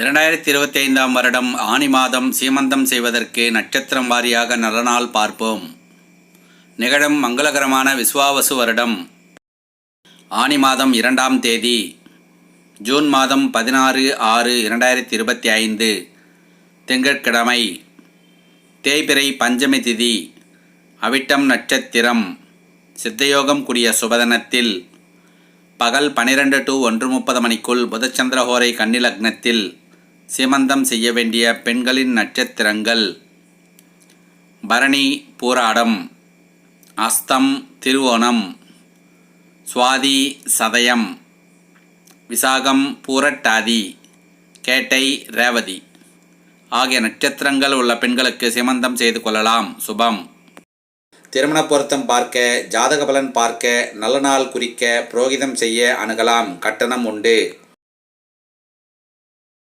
இரண்டாயிரத்தி இருபத்தி ஐந்தாம் வருடம் ஆனி மாதம் சீமந்தம் செய்வதற்கு நட்சத்திரம் வாரியாக நல்ல நாள் பார்ப்போம். நிகழும் மங்களகரமான விஸ்வாவசு வருடம். ஆனி மாதம் இரண்டாம் தேதி ஜூன் மாதம் பதினாறு ஆறு இரண்டாயிரத்தி இருபத்தி ஐந்து திங்கட்கிழமை தேய்பிறை பஞ்சமி திதி அவிட்டம் நட்சத்திரம் சித்தயோகம் கூடிய சுபதனத்தில் பகல் பனிரெண்டு டு ஒன்று முப்பது மணிக்குள் புதச்சந்திரஹோரை கன்னிலக்னத்தில் சிமந்தம் செய்ய வேண்டிய பெண்களின் நட்சத்திரங்கள். பரணி பூராடம் அஸ்தம் திருவோணம் சுவாதி சதயம் விசாகம் பூரட்டாதி கேட்டை ரேவதி ஆகிய நட்சத்திரங்கள் உள்ள பெண்களுக்கு சிமந்தம் செய்து கொள்ளலாம். சுபம். திருமண பொருத்தம் பார்க்க ஜாதக பலன் பார்க்க நல்ல நாள் குறிக்க புரோகிதம் செய்ய அணுகலாம். கட்டணம் உண்டு.